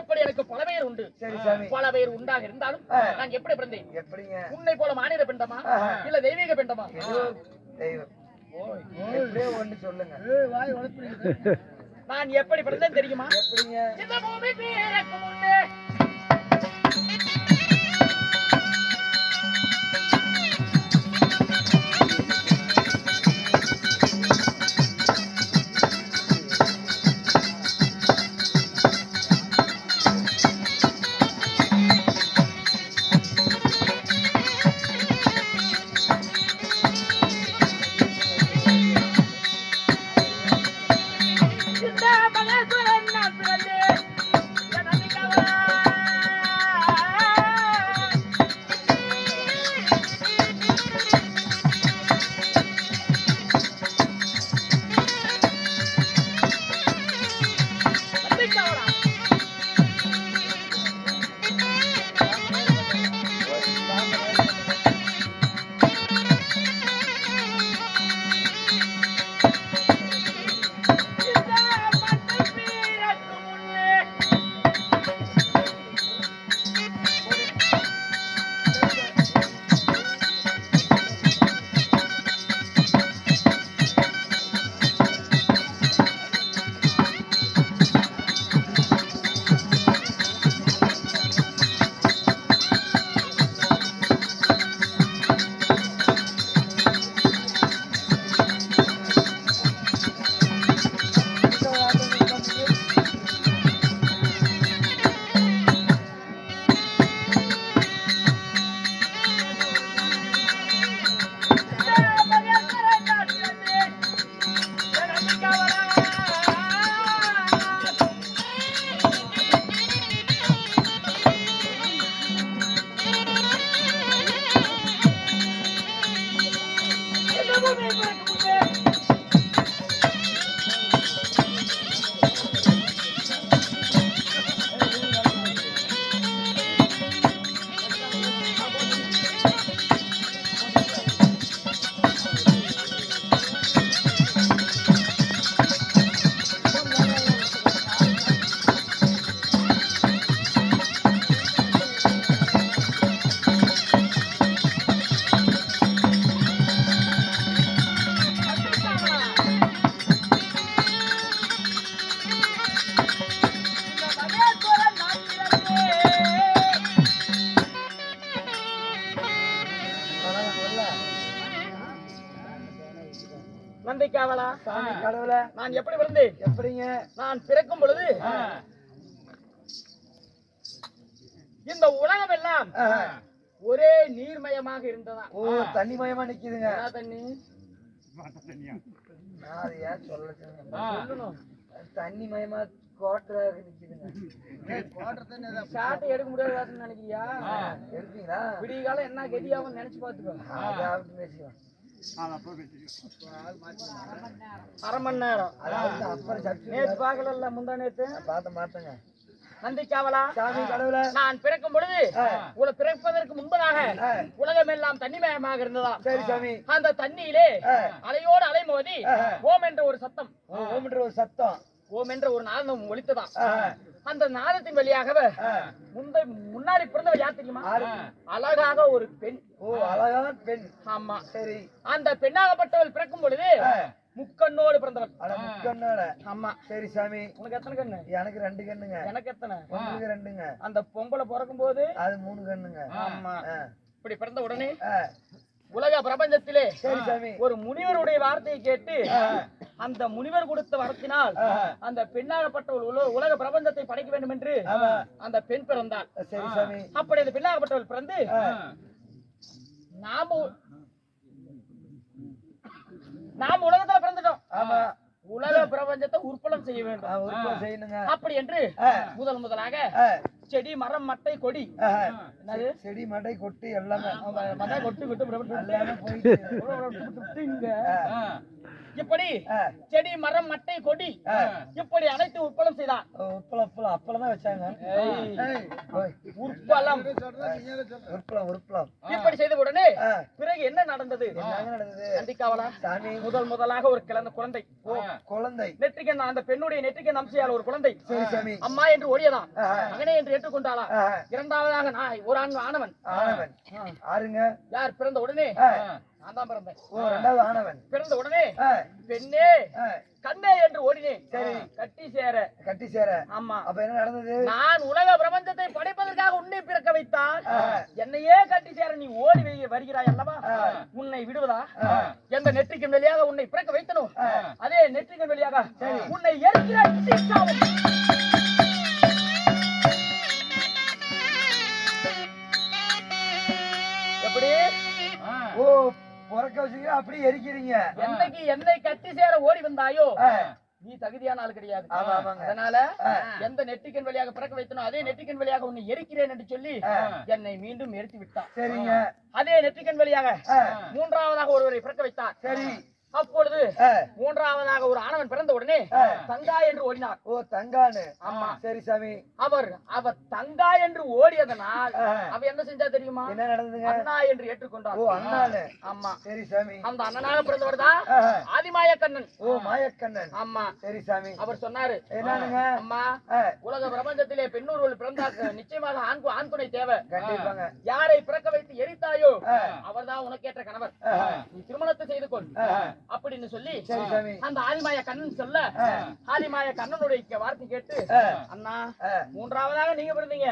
எப்படி எனக்கு பல பெயர் உண்டு? பல பெயர் உண்டாக இருந்தாலும். நான் எப்படி பிறந்தேன்? எப்படிங்க? உன்னை போல மாநில பிண்டமா. இல்ல தெய்வீக பிண்டமா? தெய்வம். ஒண்ணு சொல்லுங்க. நான் எப்படி பிறந்தேன் தெரியுமா? எப்படிங்க? இந்த பூமி பிறக்கும் முன்னே இந்த நந்திக்காவலா சாமி கடவுளை. நான் எப்படி பிறந்தேன் எப்படிங்க? நான் பிறக்கும் பொழுது இந்த உலகம் எல்லாம். ஒரே நீர்மயமாக இருந்ததா? ஓ தண்ணி மயமா நிக்குதுங்க. என்ன தண்ணி? அதை ஏன் சொல்லச்சுங்க சொல்லணும். தண்ணி மயமா கோட்டராக நிக்குதுங்க. எடுக்க முடியாதுன்னு நினைக்கிறியா? எடுப்பீங்களா? விடிய காலம் என்ன கதியாவும் நினைச்சு பாத்துக்கோ அதாவது பேசிக்கலாம். அரை மணி நேரம். நேத்து பாக்கல முந்தா நேத்து? பார்த்த நந்திக்காவலா? சாமி கடவுளை நான் பிறக்கும் பொழுது உல பிறப்பதற்கு முன்பதாக உலகம் எல்லாம் தண்ணிமயமாக இருந்ததா சரி சாமி. அந்த தண்ணியிலே. அலையோடு அலை மோதி ஓம் என்ற ஒரு சத்தம். ஓ, ஓம்ன்ற ஒரு சத்தம். ஓம் என்ற ஒரு நாதம் ஒலித்ததா ஆஹா. அந்த நாதத்தின் வழியாகவே முந்தை முன்னாடி பிறந்தவர் யார் தெரியுமா. அழகாக ஒரு பெண். ஓ அழகான பெண். ஆமா. சரி. அந்த பெண்ணாகப்பட்டவள் பிறக்கும் பொழுது முக்கண்ணோடு பிறந்தவள். அட முக்கண்ணோட. ஆமா. சரி சாமி. உனக்கு எத்தனை கண்ணு? எனக்கு ரெண்டு கண்ணுங்க. எனக்கு எத்தனை? உங்களுக்கு ரெண்டுங்க. அந்த பொம்பளை பிறக்கும் போது அது மூணு கண்ணுங்க. ஆமா. இப்படி பிறந்த உடனே. உலக பிரபஞ்சத்திலே ஒரு முனிவருடைய வார்த்தையை கேட்டு அந்த முனிவர் கொடுத்த வரத்தினால் அந்த பெண்ணாகப்பட்டவள் உல- உலக பிரபஞ்சத்தை படைக்க வேண்டும் என்று. அந்த பெண் பிறந்தாள். சரி சாமி. அப்படி அந்த பெண்ணாகப்பட்டவள் பிறந்து நாம நாம உலகத்துல பிறந்துட்டோம். ஆமா. உலக பிரபஞ்சத்தை உற்பலம் செய்ய வேண்டும். அப்படி என்று முதல் முதலாக. செடி மரம் மட்டை கொடி செடி மடை கொட்டு எல்லாமே மட்டை கொட்டு விட்டு இப்படி. செடி மரம் மட்டை கொடி. இப்படி அனைத்து உற்பலம் செய்தான் உப்பளம் உப்பளம் அப்பளம் வச்சாங்க. ஓய், உற்பலம். உருப்பளம் உருப்பளம் இப்படி செய்த உடனே. பிறகு என்ன நடந்தது? நடந்தது? சாமி. முதல் முதலாக ஒரு கிழந்த குழந்தை. ஓ குழந்தை. நெற்றிக்கன் அந்த பெண்ணுடைய நெற்றிக்கன் அம்சையால் ஒரு குழந்தை. சரி சாமி. அம்மா என்று ஓடியதான். மகனே என்று ஏற்றுக்கொண்டாளா. இரண்டாவதாக நான் ஒரு ஆண் ஆனவன் ஆனவன் ஆறுங்க யார் பிறந்த உடனே. நான் தான் பிறந்தேன். ஓ ரெண்டாவது ஆனவன். பிறந்த உடனே பெண்ணே கண்ணே என்று ஓடினேன் சரி. கட்டி சேர. கட்டி சேர. ஆமா. அப்ப என்ன நடந்தது? நான் உலக பிரபஞ்சத்தை படைப்பதற்காக உன்னை பிறக்க வைத்தால். என்னையே கட்டி சேர நீ ஓடி வருகிறாய் அல்லவா. உன்னை விடுவதா. எந்த நெற்றிக்கன் வழியாக உன்னை பிறக்க வைத்தனோ. அதே நெற்றிக்கன் வழியாக உன்னை எரிக்கிறாய் பிறக்க வச்சுக்க அப்படியே எரிக்கிறீங்க. என்னைக்கு என்னை கட்டி சேர ஓடி வந்தாயோ. நீ தகுதியான ஆள் கிடையாது. அதனால எந்த நெற்றிக்கன் வழியாக பிறக்க வைத்தனோ அதே நெற்றிக்கன் வழியாக உன்னை எரிக்கிறேன் என்று சொல்லி என்னை மீண்டும் எரித்து விட்டான். சரிங்க. அதே நெற்றிக்கன் வழியாக. மூன்றாவதாக ஒருவரை பிறக்க வைத்தார் சரி. அப்பொழுது. மூன்றாவதாக ஒரு ஆணவன் பிறந்த உடனே. தங்கா என்று ஓடினார். ஓ தங்கானு ஆமா. சரி சாமி. அவர் அவர் தங்கா என்று ஓடியதனால். அவ என்ன செஞ்சா தெரியுமா? என்ன நடந்ததுங்க? அண்ணா என்று ஏற்றுக்கொண்டார். ஓ அண்ணானு ஆமா. சரி சாமி. அந்த அண்ணனாக பிறந்தவர் தான் ஆஹா. ஆதிமாய கண்ணன் ஓ மாயக்கண்ணன். ஆமா. சரி சாமி. அவர் சொன்னாரு என்னனுங்க? அம்மா உலக பிரபஞ்சத்திலே பெண்ணூர்கள் பிறந்தாக்க நிச்சயமாக ஆண் ஆண் துணை தேவை கண்டிப்பாங்க. யாரை பிறக்க வைத்து எரித்தாயோ. அவர்தான் உனக்கேற்ற கணவர். நீ திருமணத்தை செய்து கொள். அப்படின்னு சொல்லி அந்த ஆதிமாய கண்ணன் சொல்ல. ஆதிமாய கண்ணனுடைய வார்த்தை கேட்டு. அண்ணா. மூன்றாவதாக நீங்க பிறந்தீங்க.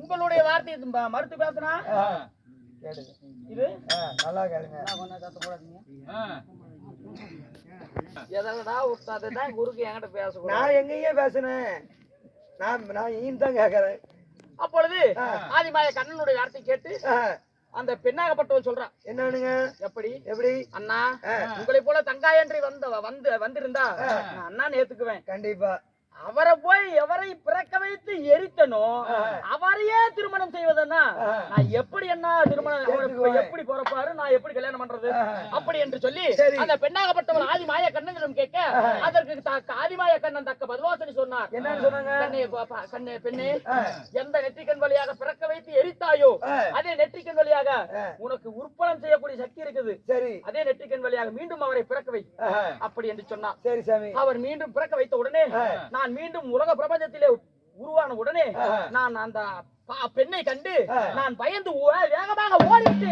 உங்களுடைய வார்த்தை மறுத்து பேசினா? இது? நல்லா கேளுங்க. எதனடா விட்டாதுதான் குருக்கு என்கிட்ட பேசக்கூடாது. நான் எங்கேயே பேசுனேன். நான் நான் ஈன் தான் கேக்குறேன்? அப்பொழுது. ஆதிமாய கண்ணனுடைய வார்த்தை கேட்டு அந்த பெண்ணாகப்பட்டவன் சொல்றான் என்னனுங்க எப்படி? எப்படி? அண்ணா. உங்களை போல தங்காயன்றி வந்த வந்து வந்திருந்தா நான் அண்ணான்னு ஏத்துக்குவேன் கண்டிப்பா. அவரை போய் எவரை பிறக்க வைத்து எரித்தனோ அவரையே திருமணம் செய்வதுன்னா? நான் எப்படி என்ன திருமணம் எப்படி பிறப்பாரு நான் எப்படி கல்யாணம் பண்றது? அப்படி என்று சொல்லி. அந்த பெண்ணாகப்பட்டவர் ஆதிமாய கண்ணனிடம் கேட்க அதற்கு தக்க ஆதிமாய கண்ணன் தக்க பதிலோசனை சொன்னார். என்னன்னு சொன்னாங்க? கண்ணே பாப்பா, கண்ணே பெண்ணே எந்த நெற்றிக்கண் வழியாக பிறக்க வைத்து எரித்தாயோ. அதே நெற்றிக்கண் வழியாக. உனக்கு உற்பணம் செய்யக்கூடிய சக்தி இருக்குது. சரி. அதே நெற்றிக்கண் வழியாக மீண்டும் அவரை பிறக்க வை. அப்படி என்று சொன்னார். சரி சாமி. அவர் மீண்டும் பிறக்க வைத்த உடனே நான் மீண்டும் உலக பிரபஞ்சத்திலே உருவான உடனே. நான் அந்த பெண்ணை கண்டு. நான் பயந்து வேகமாக ஓடிட்டு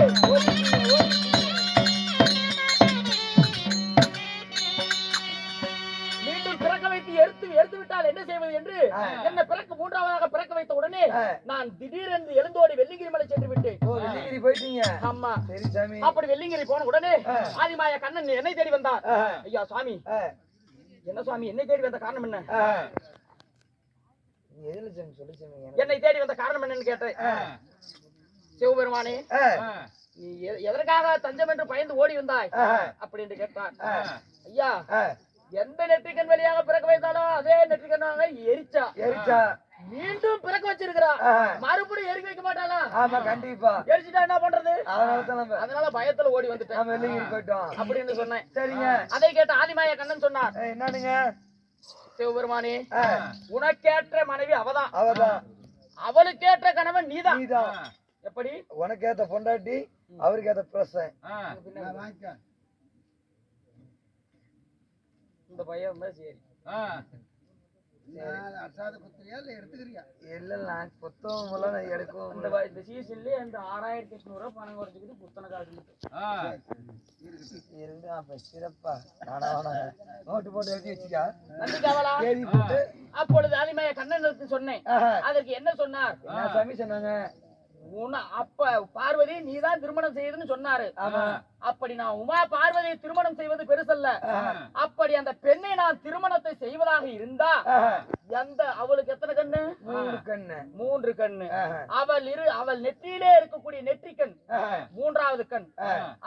மீண்டும் பிறக்க வைத்து எரித்து எரித்து விட்டால் என்ன செய்வது என்று என்ன பிறக்க மூன்றாவதாக பிறக்க வைத்த உடனே. நான் திடீரென்று எழுந்தோடி வெள்ளிங்கிரி மலை சென்று விட்டேன். வெள்ளிகிரி போயிட்டீங்க. ஆமா. சரி சாமி. அப்படி வெள்ளிங்கிரி போன உடனே ஆதிமாய கண்ணன் என்னை தேடி வந்தார். ஐயா சாமி. என்ன சாமி என்னை தேடி வந்த காரணம் என்ன? என்னை தேடி வந்த காரணம் என்னன்னு கேட்டேன். சிவபெருமானே நீ எதற்காக தஞ்சம் என்று பயந்து ஓடி வந்தாய்? ஆஹா. அப்படி என்று கேட்டான். ஐயா. எந்த நெற்றிக்கண் வழியாக பிறக்க வைத்தாலும் அதே நெற்றிக்கண்ணாக எரிச்சா. எரிச்சா. மீண்டும் பிறக்க வச்சிருக்கிறா. மறுபடியும் எரிக்க வைக்க மாட்டாளா? ஆமா கண்டிப்பா. எரிச்சிட்டா என்ன பண்றது? அதனால தான் நம்ம அதனால பயத்துல ஓடி வந்துட்டேன். போயிட்டோம். அப்படின்னு சொன்னேன். சரிங்க. அதை கேட்ட ஆதிமாய கண்ணன் சொன்னார். என்னனுங்க? சிவபெருமானே உனக்கேற்ற மனைவி அவதான். அவதான். அவளுக்கேற்ற கணவன் நீதான். நீதான். எப்படி? உனக்கு ஏத்த பொண்டாட்டி அவருக்கு ஏத்த பிரசன் இந்த பையன் இல்ல நான் புத்தகம் இந்த இந்த சீசன்லயே இந்த ஆறாயிரத்தி பணம் குறைச்சிக்கிட்டு புத்தனை காசு இருந்தா அப்ப சிறப்பா. நோட்டு போட்டு எழுதி வச்சுக்கா. நன்றி கவலா எழுதி போட்டு. அப்பொழுது ஆதிமாய கண்ணனுக்கு சொன்னேன். அதற்கு என்ன சொன்னார்? சாமி சொன்னாங்க? உன அப்ப பார்வதி நீதான் திருமணம் செய்யுதுன்னு சொன்னாரு. ஆமா. அப்படி நான் உமா பார்வதியை திருமணம் செய்வது பெருசல்ல. அப்படி அந்த பெண்ணை நான் திருமணத்தை செய்வதாக இருந்தா. எந்த அவளுக்கு எத்தனை கண்ணு? மூணு கண்ணு. மூன்று கண்ணு. அவள் இரு அவள் நெற்றியிலே இருக்கக்கூடிய நெற்றிக்கண் ஆஹா. மூன்றாவது கண்.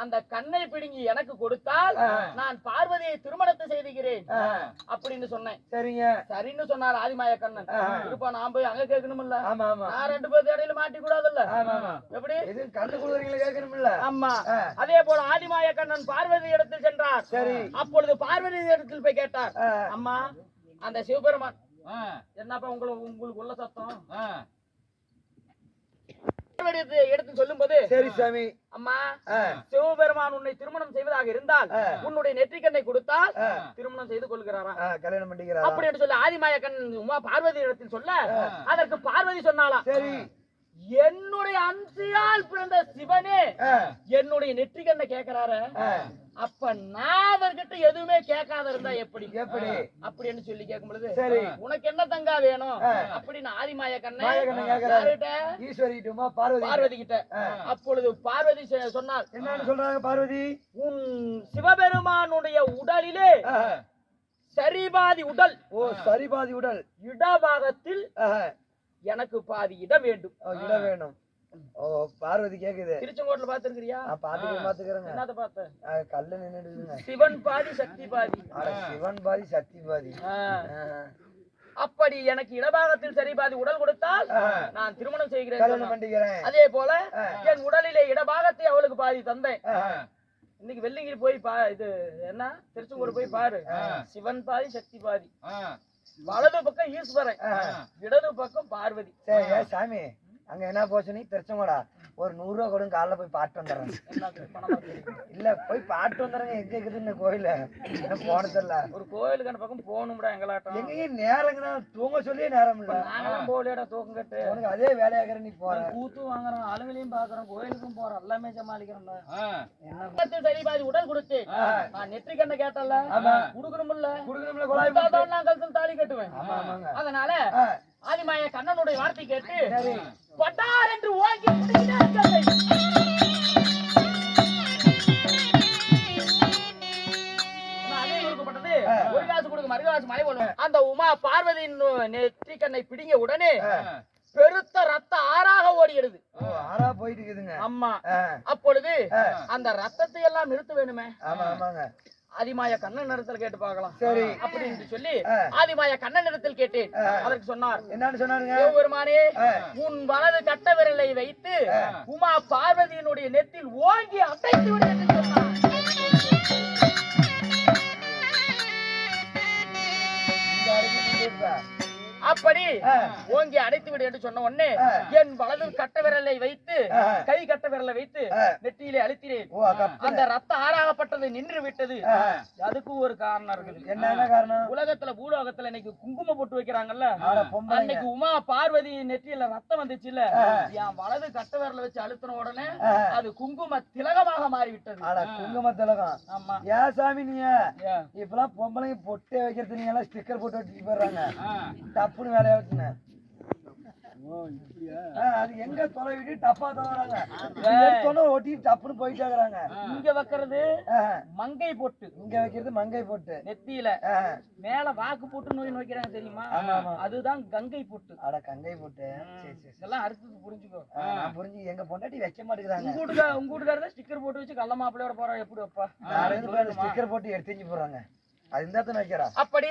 அந்த கண்ணை பிடுங்கி எனக்கு கொடுத்தால் நான் பார்வதியை திருமணத்தை செய்துகிறேன். அப்படின்னு சொன்னேன். சரிங்க. சரின்னு சொன்னார் ஆதிமாய கண்ணன். இருப்பா நான் போய் அங்க கேட்கணும்ல ஆமா ஆமா. நான் ரெண்டு பேர்த்து இடையில மாட்டி கூடாதுல்ல எப்படி? கண்ணு கொடுக்குறீங்களா கேட்கணும்ல ஆமா. அதே போல ஆதிமாய கண்ணன் பார்வதி இடத்தில் சென்றார். சரி. அப்பொழுது பார்வதி இடத்தில் போய் கேட்டார். அம்மா அந்த சிவபெருமான். என்னப்பா உங்களை உங்களுக்கு உள்ள சத்தம்? இடத்தில் இடத்தில் சொல்லும்போது சரி சாமி. அம்மா. சிவபெருமான் உன்னை திருமணம் செய்வதாக இருந்தால். உன்னுடைய நெற்றிக்கண்ணை கொடுத்தால். திருமணம் செய்து கொள்கிறாராம் ஆ, கல்யாணம் பண்ணிக்கிறாரா? அப்படி என்று சொல்லி ஆதிமாய கண்ணன் உமா பார்வதி இடத்தில் சொல்ல அதற்கு பார்வதி சொன்னாலாம் சரி. என்னுடைய அன்சியால் பிறந்த சிவனே. என்னுடைய நெற்றிக்கண்ணை கேட்கிறாரு ஆ. அப்ப நான் அவர்கிட்ட எதுவுமே கேட்காத இருந்தா எப்படி எப்படி அப்படின்னு சொல்லி கேட்கும் பொழுது சரி. உனக்கு என்ன தங்கா வேணும். அப்படின்னு ஆதிமாய கண்ணன் கேக்குறாரு. ஈஸ்வரிட்டுமா பார்வதி பார்வதி கிட்ட. அப்பொழுது பார்வதி சொன்னார் என்னன்னு சொல்றாங்க பார்வதி உன் சிவபெருமானுடைய உடலிலே. சரிபாதி உடல் ஓ சரி பாதி உடல் இடபாகத்தில். எனக்கு பாதி இடம் வேண்டும். இடம் வேணும். ஓ பார்வதி கேக்குது. திருச்செங்கோட்டுல பாத்துருக்கிறியா நான் பாத்துக்கிறேன் பாத்துக்கிறேங்க என்னத்த பார்த்த? கல்லு நின்னுடுதுங்க. சிவன் பாதி சக்தி பாதி. சிவன் பாதி சக்தி பாதி. அப்படி எனக்கு இடபாகத்தில் சரி பாதி உடல் கொடுத்தால். நான் திருமணம் செய்கிறேன் அதே போல. என் உடலிலே இடபாகத்தை அவளுக்கு பாதி தந்தேன். இன்னைக்கு வெள்ளிங்கிரி போய் பா இது என்ன? திருச்செங்கோடு போய் பாரு. சிவன் பாதி சக்தி பாதி. வலது பக்கம் ஈஸ்வரன். இடது பக்கம் பார்வதி சாமி அங்க என்ன போச்சு நீ திருச்சங்கோடா ஒரு நூறு ரூபா கொடுங்க காலைல போய் பாட்டு வந்துடுறேன்? இல்ல போய் பாட்டு வந்துடுறேங்க. எங்க இருக்குதுன்னு கோயில? என்ன போனதில்ல ஒரு கோயிலுக்கு அந்த பக்கம் போகணும்டா எங்களாட்டம். எங்கேயே நேரங்க தான் தூங்க சொல்லியே நேரம் இல்ல. நாங்களாம் போகலையடா தூக்கம் கட்டு. உனக்கு அதே வேலையாகிற நீ போற. கூத்து வாங்குறோம் ஆளுங்களையும் பாக்குறோம் கோயிலுக்கும் போறோம் எல்லாமே சமாளிக்கிறோம்ல சரி பாதி உடல் கொடுத்து. நான் நெற்றி கண்ண கேட்டல. கொடுக்கணும்ல. குடுக்கணும்ல கழுத்தில் தாலி கட்டுவேன். அதனால. ஆதிமாய கண்ணனுடைய வார்த்தை கேட்டு பட்டார் என்று ஓங்கி ஒரு காசு கொடுக்க மறு காசு மழை போலும் அந்த உமா பார்வதியின் நெற்றி கண்ணை பிடிங்க உடனே பெருத்த ரத்த ஆறாக ஓடிடுது. ஆறா போயிட்டு இருக்குதுங்க. அம்மா ஆ. அப்பொழுது அந்த ரத்தத்தை எல்லாம் நிறுத்த வேணுமே. ஆமா ஆமாங்க. ஆதிமாய கண்ணன் இடத்துல கேட்டு பார்க்கலாம். சரி. அப்படின்னு சொல்லி. ஆதிமாய கண்ணன் இடத்தில் கேட்டேன். அதற்கு சொன்னார். என்னன்னு சொன்னாருங்க? சிவபெருமானே உன் வலது கட்ட விரலை வைத்து உமா பார்வதியினுடைய நெத்தில் ஓங்கி அடைத்து விடு என்று சொன்னார். ஓங்கி அடைத்து விடு என்று சொன்ன உடனே என் வலது கட்ட விரலை வைத்து கை கட்ட விரலை வைத்து நெற்றியிலே அழுத்தினேன். அந்த ரத்த ஆறாகப்பட்டது நின்று விட்டது அதுக்கும் ஒரு காரணம் இருக்குது. என்னென்ன காரணம்? உலகத்துல பூலோகத்துல இன்னைக்கு குங்குமம் போட்டு வைக்கிறாங்கல்ல? அன்னைக்கு உமா பார்வதி நெற்றியில ரத்தம் வந்துச்சுல்ல? என் வலது கட்ட விரல வச்சு அழுத்தின உடனே அது குங்கும திலகமாக மாறிவிட்டது. குங்கும திலகம். ஆமா. ஏன் சாமி ஏன்? இப்பெல்லாம் பொம்பளைங்க பொட்டே வைக்கிறது நீங்க எல்லாம் ஸ்டிக்கர் போட்டு ஒட்டிட்டு போயிடுறாங்க. டப்புன்னு வேலையை வச்சுங்க அது எங்க தொலை விட்டு டப்பா தொலைறாங்க. தொலை ஒட்டிட்டு டப்புன்னு போயிட்டே இருக்கிறாங்க இங்க வைக்கிறது. மங்கை பொட்டு. இங்க வைக்கிறது மங்கை போட்டு. நெத்தியில. மேல வாக்கு போட்டு நோய் வைக்கிறாங்க தெரியுமா? அதுதான் கங்கை பொட்டு. அட கங்கை போட்டு. சரி சரி சரி. இதெல்லாம் அடுத்தது புரிஞ்சுக்கோ. புரிஞ்சு எங்க பொண்டாட்டி வைக்க மாட்டேங்கிறாங்க. உங்க வீட்டுக்கார உங்க வீட்டுக்காரதான் ஸ்டிக்கர் போட்டு வச்சு கள்ள மாப்பிள்ளையோட போறா எப்படி வைப்பா ஸ்டிக்கர் போட்டு எடுத்து போறாங்க அப்படி.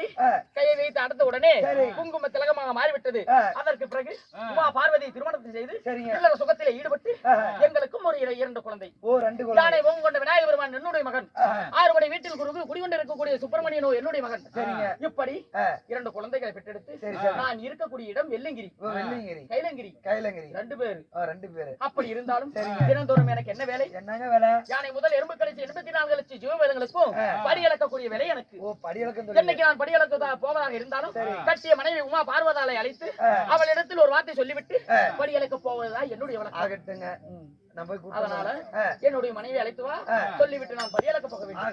கையை வைத்து அடுத்த உடனே சரி. குங்கும திலகமாக மாறிவிட்டது. அதற்கு பிறகு உமா பார்வதி திருமணத்தை செய்து சரிங்க. இல்லற சுகத்திலே ஈடுபட்டு. எங்களுக்கும் ஒரு இர- இரண்டு குழந்தை. ஓ ரெண்டு குழந்தை. யானை ஓம் கொண்ட விநாயக பெருமான் என்னுடைய மகன். ஆறுபடை வீட்டில் குரு குடிகொண்டு இருக்கக்கூடிய சுப்பிரமணியனோ என்னுடைய மகன். சரிங்க. இப்படி. இரண்டு குழந்தைகளை பெற்றெடுத்து. நான் இருக்கக்கூடிய இடம் வெள்ளங்கிரி. வெள்ளிங்கிரி. கைலங்கிரி. கைலங்கிரி. ரெண்டு பேரு. ரெண்டு பேரு. அப்படி இருந்தாலும் தினந்தோறும் எனக்கு என்ன வேலை? என்னங்க வேலை? யானை முதல் எறும்பு கழிச்சு எண்பத்தி நான்கு லட்சம் ஜீவவேதங்களுக்கும் படி அளக்கக்கூடிய வேலை எனக்கு. என்னைக்கு நான் படி அளக்க போவதாக இருந்தாலும் கட்டிய மனைவி உமா பார்வதாலை அழைத்து அவளிடத்தில் ஒரு வார்த்தை சொல்லிவிட்டு படி அளக்க போவதா என்னுடைய வழக்கம். அதனால என்னுடைய மனைவி அழைத்து வா. சொல்லிவிட்டு நான் படி அளக்க போக வேண்டும்.